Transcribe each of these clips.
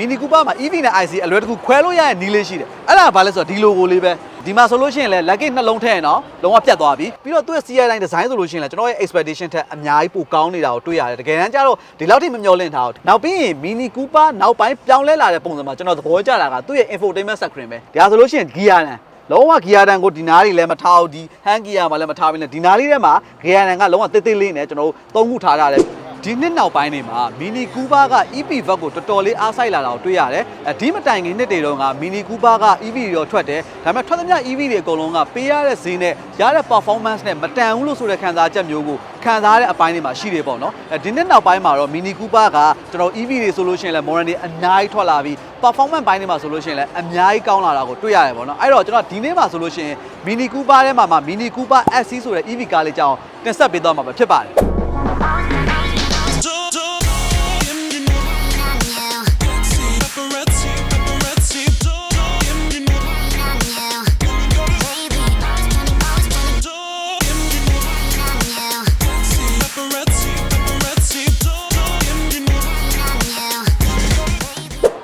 မီနီကူပါမှာ EV နဲ့ IC အလွယ်တကူခွဲလို့ရတဲ့နီးလေးရှိတယ်အဲ့ဒါကဘာလဲဆိုတော့ဒီ logo လေးပဲဒီမှာဆိုလို့ရှိရင်လည်း lucky နှလုံးထည့်ရင်တော့လုံးဝပြတ်သွားပြီပြီးတော့သူ့ရဲ့ CI line design ဆိုလို့ရှိရင်လည်းကျွန်တော်ရဲ့ expectation ထက်အများကြီးပိုကောင်းနေတာကိုတွေ့ရတယ်တကယ်တမ်းကျတော့ဒီလောက်ထိမမျှော်လင့်ထားဘူးနောက်ပြီးရင် mini cooper နောက်ပိုင်းပြောင်းလဲလာတဲ့ပုံစံမှာကျွန်တော်သဘောကျတာကသူ့ရဲ့ infotainment screen ပဲဒါဆိုလို့ရှိရင် gear တန်လုံးဝ gear တန်ကိုဒီနားလေးလည်းမထားဘူးဒီ hand gear မှာလည်းမထားဘဲနဲ့ဒီနားလေးထဲမှာ gear တန်ကလုံးဝတိတ်တိတ်လေးနဲ့ကျွန်တော်တို့သုံးခုထားထားတယ် ဒီနှစ်နောက်ပိုင်းတွေမှာ Mini Cooper က EV Bug ကိုတော်တော်လေးအားစိုက်လာတာကိုတွေ့ရတယ်။အဲဒီမတိုင်ခင်နှစ်တွေတုန်းက Mini Cooper က EV တွေရောထွက်တယ်။ဒါပေမဲ့ထွက်သမျှ EV တွေအကုန်လုံးကပေးရတဲ့ဈေးနဲ့ရတဲ့ performance နဲ့မတန်ဘူးလို့ဆိုတဲ့ခံစားချက်မျိုးကိုခံစားရတဲ့အပိုင်းတွေမှာရှိတယ်ပေါ့နော်။အဲဒီနှစ်နောက်ပိုင်းမှာတော့ Mini Cooper ကကျွန်တော် EV တွေဆိုလို့ရှိရင်လည်း modern တွေအများကြီးထွက်လာပြီး performance ဘိုင်းတွေမှာဆိုလို့ရှိရင်လည်းအများကြီးကောင်းလာတာကိုတွေ့ရတယ်ပေါ့နော်။အဲ့တော့ကျွန်တော်ဒီနေ့မှာဆိုလို့ရှိရင် Mini Cooper ထဲမှာမှာ Mini Cooper SC ဆိုတဲ့ EV ကားလေးကြောင်းတင်ဆက်ပေးသွားမှာပဲဖြစ်ပါတယ်။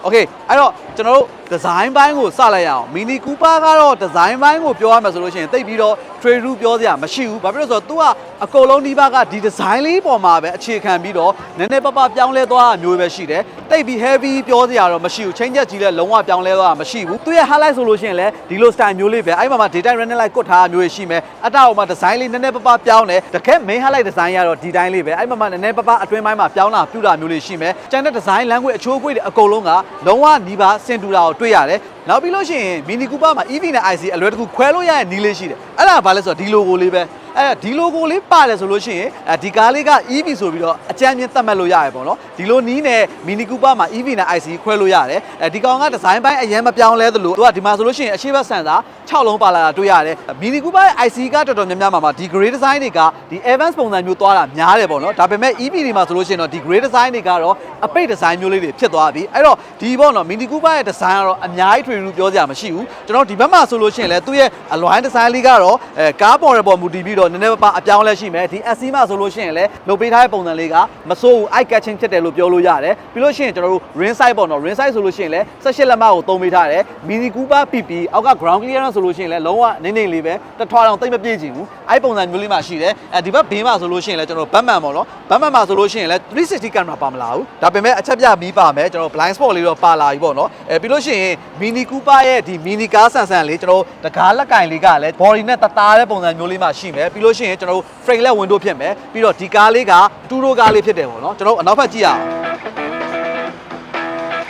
okay i know ကျွန်တော်တို့ဒီဇိုင်းဘိုင်းကိုစလိုက်ရအောင်မီနီကူပါကတော့ဒီဇိုင်းဘိုင်းကိုပြောရမယ်ဆိုလို့ရှိရင်တိတ်ပြီးတော့ trade rule ပြောစရာမရှိဘူးဘာဖြစ်လို့လဲဆိုတော့ तू ကအကုန်လုံးဒီဘက်ကဒီဒီဇိုင်းလေးပေါ်မှာပဲအခြေခံပြီးတော့နည်းနည်းပပပြောင်းလဲသွားတာမျိုးပဲရှိတယ်တိတ်ပြီး heavy ပြောစရာတော့မရှိဘူးချင်းချက်ကြီးလည်းလုံးဝပြောင်းလဲသွားတာမရှိဘူးသူရဲ့ highlight ဆိုလို့ရှိရင်လည်းဒီလို style မျိုးလေးပဲအဲ့မှာမှာ daytime running light ကွတ်ထားတာမျိုးရှိမယ်အတောက်မှာဒီဇိုင်းလေးနည်းနည်းပပပြောင်းတယ်တကယ် main highlight design ကတော့ဒီတိုင်းလေးပဲအဲ့မှာမှာနည်းနည်းပပအတွင်းပိုင်းမှာပြောင်းလာပြူတာမျိုးလေးရှိမယ်ကျန်တဲ့ design language အချိုးအကွေ့တွေအကုန်လုံးကလုံးဝနီးပါးစင်တူတာကိုတွေ့ရတယ်နောက်ပြီးလို့ရှိရင် mini cooper မှာ EV နဲ့ IC အလွယ်တကူခွဲလို့ရတဲ့နီးလေးရှိတယ်အဲ့ဒါကဘာလဲဆိုတော့ဒီ logo လေးပဲ အဲ့ဒီ logo လေးပါတယ်ဆိုလို့ရှိရင်အဲဒီကားလေးက EV ဆိုပြီးတော့အကြမ်းမြင့်သတ်မှတ်လို့ရတယ်ပေါ့နော်ဒီလိုနီးနဲ့ mini cooper မှာ EV နဲ့ IC ခွဲလို့ရတယ်အဲဒီကောင်ကဒီဇိုင်းပိုင်းအရင်မပြောင်းလဲသလိုသူကဒီမှာဆိုလို့ရှိရင်အရှိတ်ဆန်စာ6လုံးပါလာတာတွေ့ရတယ် mini cooper ရဲ့ IC ကတော်တော်များများမှာမှာဒီ grey design တွေကဒီ Evans ပုံစံမျိုးသွားတာများတယ်ပေါ့နော်ဒါပေမဲ့ EV တွေမှာဆိုလို့ရှိရင်တော့ဒီ grey design တွေကတော့အပိတ် design မျိုးလေးတွေဖြစ်သွားပြီအဲ့တော့ဒီပေါ့နော် mini cooper ရဲ့ design ကတော့အများကြီးထွေထူးပြောစရာမရှိဘူးကျွန်တော်ဒီဘက်မှာဆိုလို့ရှိရင်လည်းသူ့ရဲ့အလွိုင်း design လေးကတော့အဲကားပေါ်ရပေါ်မူတည်ပြီးတော့နည်းနည်းပါးပါးအပြောင်းလဲရှိမယ်ဒီ SC မှာဆိုလို့ရှိရင်လည်းလုပ်ပေးထားတဲ့ပုံစံလေးကမစိုးဘူး eye catching ဖြစ်တယ်လို့ပြောလို့ရတယ်ပြီးလို့ရှိရင်ကျွန်တော်တို့ ring sight ပေါ့နော် ring sight ဆိုလို့ရှိရင်လည်း18လက်မကိုသုံးပေးထားတယ် mini cooper PP အောက်က ground clearance ဆိုလို့ရှိရင်လည်းလုံးဝနေနေလေးပဲတထွားတောင်တိတ်မပြေးချင်ဘူးအဲ့ပုံစံမျိုးလေးမှရှိတယ်အဲဒီဘက်ဘေးမှာဆိုလို့ရှိရင်လည်းကျွန်တော်ဘတ်မန်ပေါ့နော်ဘတ်မန်မှာဆိုလို့ရှိရင်လည်း360 camera ပါမလာဘူးဒါပေမဲ့အချက်ပြမီးပါမယ်ကျွန်တော် blind spot လေးတော့ပါလာပြီပေါ့နော်အဲပြီးလို့ရှိရင် mini cooper ရဲ့ဒီ mini car ဆန်ဆန်လေးကျွန်တော်တကားလက်ကင်လေးကလည်း body နဲ့တသားတဲ့ပုံစံမျိုးလေးမှရှိမယ်ပြီးလို့ရှိရင်ကျွန်တော် frame လက် window ဖြစ်မယ်ပြီးတော့ဒီကားလေးကတူရိုကားလေးဖြစ်တယ်ပေါ့နော်ကျွန်တော်အနောက်ဘက်ကြည့်ရအောင်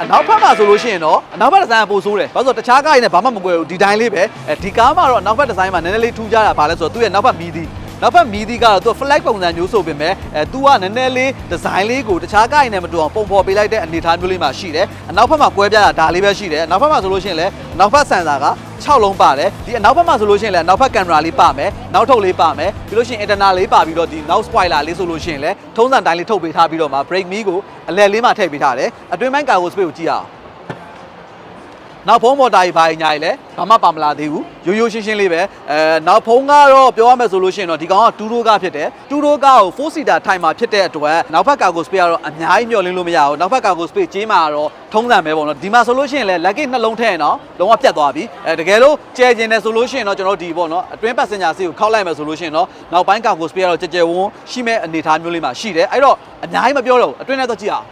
အနောက်ဘက်မှာဆိုလို့ရှိရင်တော့အနောက်ဘက်ဒီဇိုင်းကပိုဆိုးတယ်။ဘာလို့လဲဆိုတော့တခြားကားတွေနဲ့ဘာမှမကွဲဘူးဒီတိုင်းလေးပဲ။အဲဒီကားမှာတော့အနောက်ဘက်ဒီဇိုင်းမှာနည်းနည်းလေးထူးခြားတာဘာလဲဆိုတော့သူ့ရဲ့နောက်ဘက်မီဒီ နောက်ဘက်မီဒီကတော့သူ flag ပုံစံမျိုးဆိုပေမဲ့အဲ तू ကနည်းနည်းလေးဒီဇိုင်းလေးကိုတခြားကားတွေနဲ့မတူအောင်ပုံဖော်ပေးလိုက်တဲ့အနေအထားမျိုးလေးမှာရှိတယ်။အနောက်ဘက်မှာကွဲပြားတာဒါလေးပဲရှိတယ်။နောက်ဘက်မှာဆိုလို့ရှိရင်လည်းနောက်ဘက်ဆန်ဆာက6လုံးပါတယ်ဒီအနောက်ဘက်မှာဆိုလို့ရှိရင်လည်းနောက်ဘက်ကင်မရာလေးပါမယ်နောက်ထုတ်လေးပါမယ်ပြီးလို့ရှိရင် internal လေးပါပြီးတော့ဒီနောက် spoiler လေးဆိုလို့ရှိရင်လည်းထုံးစံတိုင်းလေးထုတ်ပေးထားပြီးတော့မှ brake me ကိုအလဲလေးမှထည့်ပေးထားတယ်အတွင်းပိုင်း cargo space ကိုကြည့်ရအောင် နောက်ဖုံးမော်တာကြီးဘာကြီးညာကြီးလဲဘာမှပါမလာသေးဘူးရိုးရိုးရှင်းရှင်းလေးပဲအဲနောက်ဖုံးကတော့ပြောရမယ်ဆိုလို့ရှိရင်တော့ဒီကောင်ကတူရိုကားဖြစ်တယ်တူရိုကားကို4 seater ထိုင်မှာဖြစ်တဲ့အတွက်နောက်ဘက်ကာကို space ကတော့အများကြီးမျှော်လင့်လို့မရဘူးနောက်ဘက်ကာကို space ကြီးမှာကတော့ထုံးစံပဲပေါ့နော်ဒီမှာဆိုလို့ရှိရင်လည်း lucky နှလုံးထည့်ရင်တော့လုံးဝပြတ်သွားပြီအဲတကယ်လို့ကျဲကျင်တယ်ဆိုလို့ရှိရင်တော့ကျွန်တော်ဒီပေါ့နော်အတွင်း passenger seat ကိုခောက်လိုက်မယ်ဆိုလို့ရှိရင်တော့နောက်ပိုင်းကာကို space ကတော့ကြဲကြဲဝန်းရှိမဲ့အနေအထားမျိုးလေးမှာရှိတယ်အဲ့တော့အများကြီးမပြောတော့ဘူးအတွင်းထဲတော့ကြည့်အောင်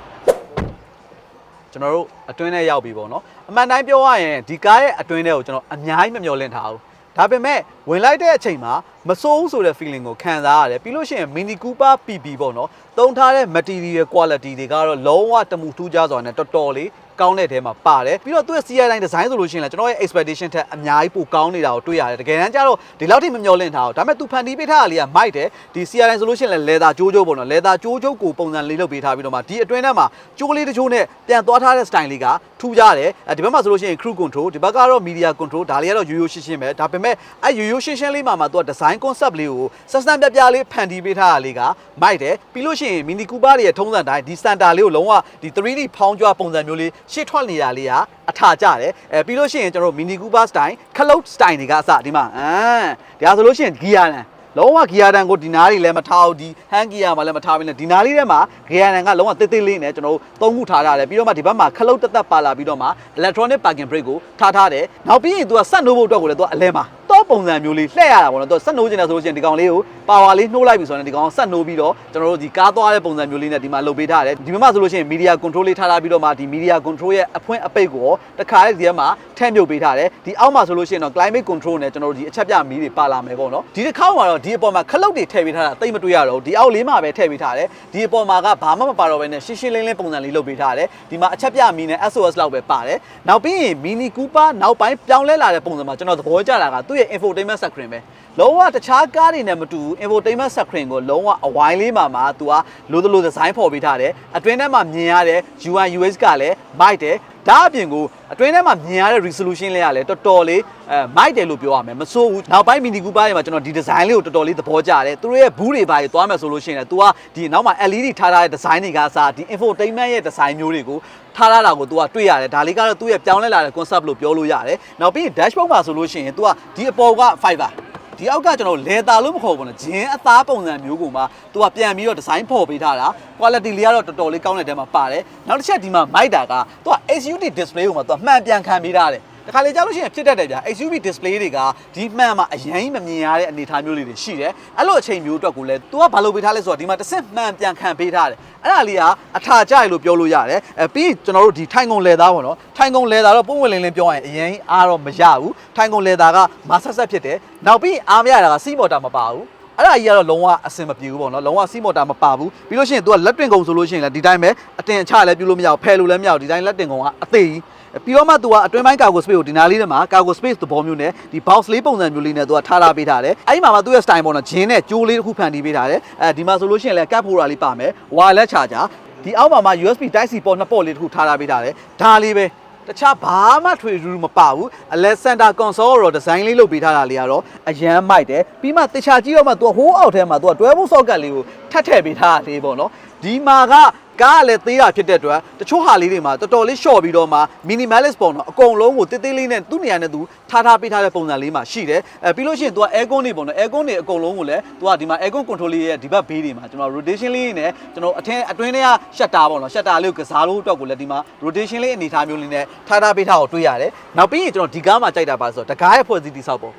ကျွန်တော်တို့အတွင်းထဲရောက်ပြီပေါ့နော် အမှန်တိုင်းပြောရရင်ဒီကားရဲ့အတွင်းထဲကိုကျွန်တော်အများကြီးမမျှော်လင့်ထားဘူးဒါပေမဲ့ဝင်လိုက်တဲ့အချိန်မှာမစိုးဘူးဆိုတဲ့ feeling ကိုခံစားရတယ်ပြီးလို့ရှိရင် Mini Cooper PP ပေါ့နော်သုံးထားတဲ့ material quality တွေကတော့လုံးဝတမှုထူးခြားစွာနဲ့တော်တော်လေး ကောင်းတဲ့ထဲမှာပါတယ်ပြီးတော့သူ့ရဲ့ CI line design ဆိုလို့ရှိရင်လည်းကျွန်တော်ရဲ့ expectation ထက်အများကြီးပိုကောင်းနေတာကိုတွေ့ရတယ်တကယ်တမ်းကျတော့ဒီလောက်ထိမမျှော်လင့်ထားဘူးဒါပေမဲ့သူဖန်တီးပေးထားတာလေးကမိုက်တယ်ဒီ CI line ဆိုလို့ရှိရင်လည်း leather ကြိုးကြိုးပေါ့နော် leather ကြိုးကြိုးကိုပုံစံလေးလုပ်ပေးထားပြီးတော့မှဒီအတွင်းထဲမှာကြိုးလေးတစ်ချိုးနဲ့ပြန်သွားထားတဲ့ style လေးကထူးခြားတယ်အဲဒီဘက်မှာဆိုလို့ရှိရင် crew control ဒီဘက်ကတော့ media control ဒါလေးကတော့ရိုးရိုးရှင်းရှင်းပဲဒါပေမဲ့အဲရိုးရိုးရှင်းရှင်းလေးမှာမှသူက design concept လေးကိုဆက်စံပြပြလေးဖန်တီးပေးထားတာလေးကမိုက်တယ်ပြီးလို့ရှိရင် mini cooper တွေရဲ့ထုံးစံတိုင်းဒီ center လေးကိုလုံးဝဒီ 3D ဖောင်းကြွပုံစံမျိုးလေးရှေ့ထွက်နေတာလေးကအထာကျတယ်အဲပြီးလို့ရှိရင်ကျွန်တော် mini cooper style ခလုတ် style တွေကအစဒီမှာအမ်ဒါဆိုလို့ရှိရင် gear လန်လုံးဝဂီယာတန်ကိုဒီနားတွေလည်းမထားဘူးဒီဟန်ဂီယာမှာလည်းမထားဘူးနဲ့ဒီနားလေးထဲမှာဂီယာတန်ကလုံးဝတိတ်တိတ်လေးနဲ့ကျွန်တော်တို့သုံးခုထားထားတယ်ပြီးတော့မှဒီဘက်မှာခလုတ်တက်တက်ပါလာပြီးတော့မှ electronic parking brake ကိုထားထားတယ်နောက်ပြီးရင် तू ကဆက်နိုးဖို့အတွက်ကိုလည်း तू ကအလဲမှာ တော့ပုံစံမျိုးလေးလှည့်ရတာပေါ့နော် तू ဆက်နိုးချင်တယ်ဆိုလို့ရှိရင်ဒီကောင်လေးကိုပါဝါလေးနှိုးလိုက်ပြီဆိုရင်ဒီကောင်ဆက်နိုးပြီးတော့ကျွန်တော်တို့ဒီကားသွားတဲ့ပုံစံမျိုးလေးနဲ့ဒီမှာလုပ်ပေးထားတယ်ဒီမှာဆိုလို့ရှိရင် media control လေးထားထားပြီးတော့မှဒီ media control ရဲ့အဖွင့်အပိတ်ကိုတခါလေးဒီထဲမှာထည့်မြုပ်ပေးထားတယ်ဒီအောက်မှာဆိုလို့ရှိရင်တော့ climate control နဲ့ကျွန်တော်တို့ဒီအချက်ပြမီးတွေပါလာမယ်ပေါ့နော်ဒီတစ်ခါမှာတော့ဒီအပေါ်မှာခလုတ်တွေထည့်ပေးထားတာတိတ်မတွေ့ရတော့ဘူးဒီအောက်လေးမှာပဲထည့်ပေးထားတယ်ဒီအပေါ်မှာကဘာမှမပါတော့ဘဲနဲ့ရှင်းရှင်းလင်းလင်းပုံစံလေးလုပ်ပေးထားတယ်ဒီမှာအချက်ပြမီးနဲ့ SOS လောက်ပဲပါတယ်နောက်ပြီးရင် mini cooper နောက်ပိုင်းပြောင်းလဲလာတဲ့ပုံစံမှာကျွန်တော်သဘောကျတာကသူ့ရဲ့ infotainment screen ပဲလုံးဝတခြားကားတွေနဲ့မတူဘူး infotainment screen ကိုလုံးဝအဝိုင်းလေးမှာမှာ तू ကလိုသလိုဒီဇိုင်းဖော်ပေးထားတယ်အတွင်းထဲမှာမြင်ရတဲ့ UI UX ကလည်း mic တယ် ဒါအပြင်ကိုအတွင်းထဲမှာမြင်ရတဲ့ resolution လေးကလည်းတော်တော်လေးအဲ mic တယ်လို့ပြောရမယ်မစိုးဘူးနောက်ပိုင်း mini cooper တွေမှာကျွန်တော်ဒီ design လေးကိုတော်တော်လေးသဘောကျတယ်သူတို့ရဲ့ဘူးတွေပါတွေသွားမယ်ဆိုလို့ရှိရင်လည်း तू ကဒီနောက်မှာ LED ထားထားတဲ့ design တွေကစားဒီ infotainment ရဲ့ design မျိုးတွေကိုထားထားတာကို तू ကတွေ့ရတယ်ဒါလေးကတော့သူ့ရဲ့ပြောင်းလဲလာတဲ့ concept လို့ပြောလို့ရတယ်နောက်ပြီးရင် dashboard မှာဆိုလို့ရှိရင် तू ကဒီအပေါ်က fiber ဒီအောက်ကကျွန်တော်လေတာလို့မခေါ်ဘူးနော်ဂျင်းအသားပုံစံမျိုးကိုမှသူကပြန်ပြီးတော့ဒီဇိုင်းဖော်ပေးထားတာ quality လေးကတော့တော်တော်လေးကောင်းတဲ့တဲမှာပါတယ်နောက်တစ်ချက်ဒီမှာမိုက်တာကသူက HUD display ကိုမှသူကမှန်ပြန်ခံပေးထားတယ် တခါလေကြားလို့ရှိရင်ဖြစ်တတ်တယ်ဗျာ HUV display တွေကဒီမှန်မှာအရင်မမြင်ရတဲ့အနေအထားမျိုးလေးတွေရှိတယ်အဲ့လိုအချိန်မျိုးအတွက်ကိုလည်း तू ကဘာလုပ်ပေးထားလဲဆိုတော့ဒီမှာတစ်စက်မှန်ပြန်ခံပေးထားတယ်အဲ့ဒါလေးကအထာကြရလို့ပြောလို့ရတယ်အဲပြီးရင်ကျွန်တော်တို့ဒီထိုင်ကုန်လေသားပေါ့နော်ထိုင်ကုန်လေသားတော့ပုံဝင်လင်းလင်းပြောရရင်အရင်အားတော့မရဘူးထိုင်ကုန်လေသားကမဆက်ဆက်ဖြစ်တယ်နောက်ပြီးအားမရတာကစီးမော်တာမပါဘူးအဲ့ဒါကြီးကတော့လုံးဝအဆင်မပြေဘူးပေါ့နော်လုံးဝစီးမော်တာမပါဘူးပြီးလို့ရှိရင် तू ကလက်တင်ကုံဆိုလို့ရှိရင်လည်းဒီတိုင်းပဲအတင်အချလည်းပြုလို့မရဘူးဖယ်လို့လည်းမရဘူးဒီတိုင်းလက်တင်ကုံကအသေးကြီး ပြီးတော့မှသူကအတွင်းပိုင်း cargo space ကိုဒီနားလေးထဲမှာ cargo space သဘောမျိုးနဲ့ဒီ box လေးပုံစံမျိုးလေးနဲ့သူကထားလာပေးထားတယ်အဲ့ဒီမှာမှသူရဲ့ style ပေါ့နော်ဂျင်းနဲ့ကြိုးလေးတစ်ခုဖန်တီးပေးထားတယ်အဲဒီမှာဆိုလို့ရှိရင်လည်း cap holder လေးပါမယ် wireless charger ဒီအောက်မှာမှ USB type C ပေါ်နှစ်ပေါ်လေးတစ်ခုထားလာပေးထားတယ်ဒါလေးပဲတခြားဘာမှထွေထူးမပါဘူး Alexander console ရောဒီဇိုင်းလေးလုပ်ပေးထားတာလေးကတော့အရန်မိုက်တယ်ပြီးမှတခြားကြည့်တော့မှ तू ဟိုးအောက်ထဲမှာ तू တွဲဖို့ socket လေးကိုထပ်ထည့်ပေးထားတာလေးပေါ့နော်ဒီမှာက ကားကလည်းသေးတာဖြစ်တဲ့အတွက်တချို့ဟာလေးတွေမှာတော်တော်လေးရှော့ပြီးတော့မှ minimalist ပေါ့နော်အကုန်လုံးကိုတိတ်တိတ်လေးနဲ့သူ့နေရာနဲ့သူထားထားပေးထားတဲ့ပုံစံလေးမှာရှိတယ်အဲပြီးလို့ရှိရင် तू က aircon တွေပေါ့နော် aircon တွေအကုန်လုံးကိုလည်း तू ကဒီမှာ aircon control လေးရဲ့ဒီဘက်ဘေးတွေမှာကျွန်တော် rotation လေးနဲ့ကျွန်တော်အထင်းအတွင်းထဲက shutter ပေါ့နော် shutter လေးကိုကစားလို့အတွက်ကိုလည်းဒီမှာ rotation လေးအနေထားမျိုးလေးနဲ့ထားထားပေးထားကိုတွေ့ရတယ်နောက်ပြီးရင်ကျွန်တော်ဒီကားမှာကြိုက်တာပါဆိုတော့တကားရဲ့ဖွဲ့စည်းတိဆောက်ပေါ့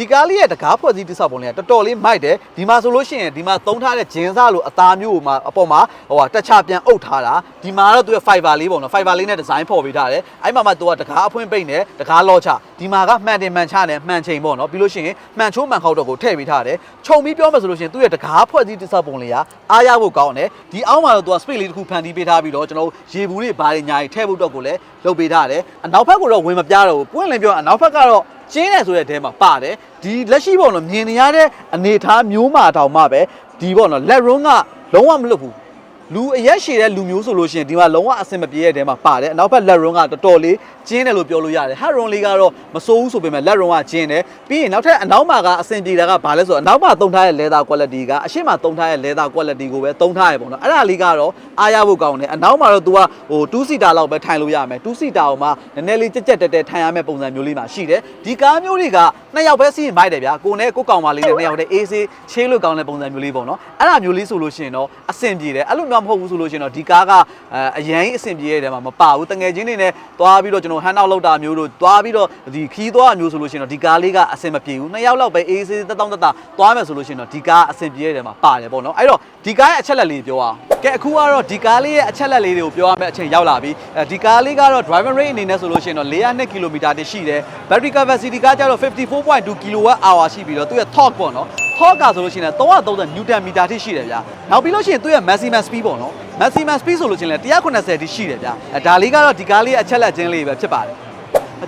ဒီကားလေးရဲ့တကားဖွဲ့စည်းတိဆောက်ပုံလေးကတော်တော်လေးမိုက်တယ်ဒီမှာဆိုလို့ရှိရင်ဒီမှာသုံးထားတဲ့ဂျင်းစားလိုအသားမျိုးကိုမှအပေါ်မှာဟိုဟာတက်ချပြန်အုပ်ထားတာဒီမှာတော့သူရဲ့ fiber လေးပေါ့နော် fiber လေးနဲ့ဒီဇိုင်းဖော်ပေးထားတယ်အဲ့မှာမှသူကတကားအဖွင့်ပိတ်နဲ့တကားလော့ချဒီမှာကမှန်တင်မှန်ချနဲ့မှန်ချိန်ပေါ့နော်ပြီးလို့ရှိရင်မှန်ချိုးမှန်ခောက်တော့ကိုထည့်ပေးထားတယ်ခြုံပြီးပြောမှဆိုလို့ရှိရင်သူ့ရဲ့တကားဖွဲ့စည်းတိဆောက်ပုံလေးကအားရဖို့ကောင်းတယ်ဒီအောက်မှာတော့သူက space လေးတစ်ခုဖန်တီးပေးထားပြီးတော့ကျွန်တော်ရေဘူးတွေဘာတွေညာတွေထည့်ဖို့တော့ကိုလည်းလုပ်ပေးထားတယ်အနောက်ဘက်ကိုတော့ဝင်မပြတော့ဘူးပွင့်လင်းပြောရင်အနောက်ဘက်ကတော့ ကျင်းတယ်ဆိုတဲ့အထဲမှာပါတယ်ဒီလက်ရှိပေါ့နော်မြင်နေရတဲ့အနေအထားမျိုးမှာတောင်မှပဲဒီပေါ့နော် let room ကလုံးဝမလွတ်ဘူးလူအရက်ရှည်တဲ့လူမျိုးဆိုလို့ရှိရင်ဒီမှာလုံးဝအဆင်မပြေတဲ့တဲမှာပါတယ်အနောက်ဘက်လက်ရွန်ကတော်တော်လေး ကျင်းတယ်လို့ပြောလို့ရတယ်ဟက်ရွန်လေးကတော့မစိုးဘူးဆိုပေမဲ့လက်ရွန်ကကျင်းတယ်ပြီးရင်နောက်ထပ်အနောက်မှာကအဆင်ပြေတာကဘာလဲဆိုတော့အနောက်မှာသုံးထားတဲ့ leather quality ကအရှေ့မှာသုံးထားတဲ့ leather quality ကိုပဲသုံးထားရပေါ့နော်အဲ့ဒါလေးကတော့အားရဖို့ကောင်းတယ်အနောက်မှာတော့ तू ကဟို2 seater လောက်ပဲထိုင်လို့ရမယ်2 seater ကိုမှနည်းနည်းလေးကြက်ကြက်တက်တက်ထိုင်ရမယ့်ပုံစံမျိုးလေးမှာရှိတယ်ဒီကားမျိုးတွေကနှစ်ယောက်ပဲစီးရင်မိုက်တယ်ဗျာကိုနဲ့ကိုကောင်မလေးနဲ့နှစ်ယောက်တည်းအေးဆေးချေးလို့ကောင်းတဲ့ပုံစံမျိုးလေးပေါ့နော်အဲ့ဒါမျိုးလေးဆိုလို့ရှိရင်တော့အဆင်ပြေတယ်အဲ့လိုမျိုးမဟုတ်ဘူးဆိုလို့ရှိရင်တော့ဒီကားကအအရင်အဆင်ပြေတဲ့တဲမှာမပါဘူးတငယ်ချင်းတွေနဲ့သွားပြီးတော့ကျွန်တော်ဟန်နောက်လောက်တာမျိုးတို့သွားပြီးတော့ဒီခီးသွားမျိုးဆိုလို့ရှိရင်တော့ဒီကားလေးကအဆင်မပြေဘူးနှစ်ယောက်လောက်ပဲအေးဆေးတက်တောင့်တက်တာသွားမယ်ဆိုလို့ရှိရင်တော့ဒီကားအဆင်ပြေတဲ့တဲမှာပါတယ်ပေါ့နော်အဲ့တော့ဒီကားရဲ့အချက်လက်လေးပြောအောင်ကဲအခုကတော့ဒီကားလေးရဲ့အချက်လက်လေးတွေကိုပြောရမယ့်အချိန်ရောက်လာပြီအဲဒီကားလေးကတော့ driver range အနေနဲ့ဆိုလို့ရှိရင်တော့402 km တရှိတယ် battery capacity ကကျတော့54.2 kWh ရှိပြီးတော့သူ့ရဲ့ torque ပေါ့နော် torque ကဆိုလို့ရှိရင်330 newton meter ထိရှိတယ်ဗျာနောက်ပြီးလို့ရှိရင်သူ့ရဲ့ maximum speed ပေါ့နော် maximum speed ဆိုလို့ရှိရင်လည်း190ထိရှိတယ်ဗျာအဲဒါလေးကတော့ဒီကားလေးရဲ့အချက်လက်ချင်းလေးပဲဖြစ်ပါတယ်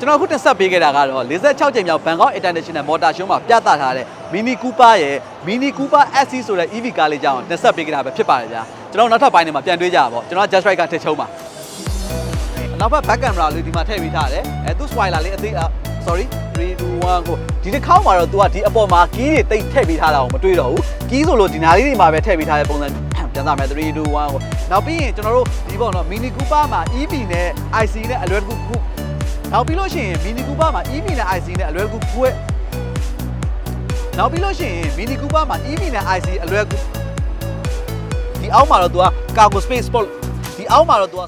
ကျွန်တော်အခုတင်ဆက်ပေးခဲ့တာကတော့46ကြိမ်မြောက် Bangkok International Motor Show မှာပြသထားတဲ့ Mini Cooper ရဲ့ Mini Cooper SC ဆိုတဲ့ EV ကားလေးကြောင်းတင်ဆက်ပေးခဲ့တာပဲဖြစ်ပါတယ်ဗျာကျွန်တော်နောက်ထပ်ပိုင်းတွေမှာပြန်တွေးကြပါပေါ့ကျွန်တော် Just Right ကထည့်ချုံးပါနောက်ဘက် back camera လေးဒီမှာထည့်ပေးထားတယ်အဲသူ spoiler လေးအသေး sorry 3 2 1ကိုဒီတစ်ခေါက်မှာတော့ तू ကဒီအပေါ်မှာကီးတွေတိတ်ထည့်ပေးထားတာကိုမတွေ့တော့ဘူးကီးဆိုလို့ဒီနာလေးတွေမှာပဲထည့်ပေးထားတဲ့ပုံစံပြန်စားမယ်3 2 1ကိုနောက်ပြီးရင်ကျွန်တော်တို့ဒီပေါ့နော် Mini Cooper မှာ EV နဲ့ IC နဲ့အလွယ်တကူခုနောက်ပြီးလို့ရှိရင် Mini Cooper မှာ EV နဲ့ IC နဲ့အလွယ်တကူခွဲ နောက်ပြီးလို့ရှိရင် Mini Cooper မှာ EV နဲ့ IC အလွယ်ကူဒီအောက်မှာတော့ तू က cargo space sport ဒီအောက်မှာတော့ तू က